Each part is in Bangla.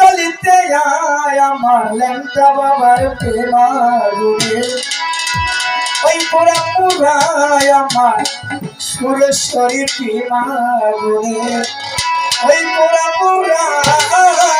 দলিতে আমার লেংটা বাবার প্রেমারুরে ওই পোড়া পুরায় আমার সুরেশ্বরী প্রেমারুরে ওই পোড়া পুরায়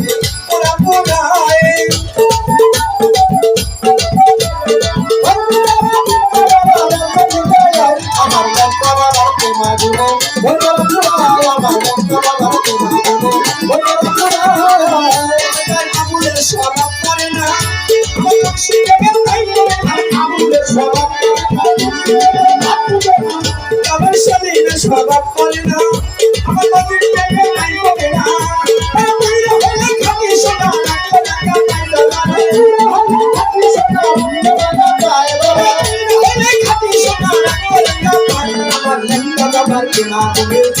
আমার সাথে স্বভাব করে না আমার নদীর জায়গা নাই করে না I'm not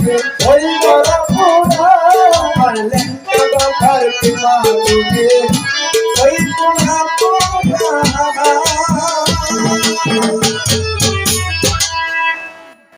Thank you.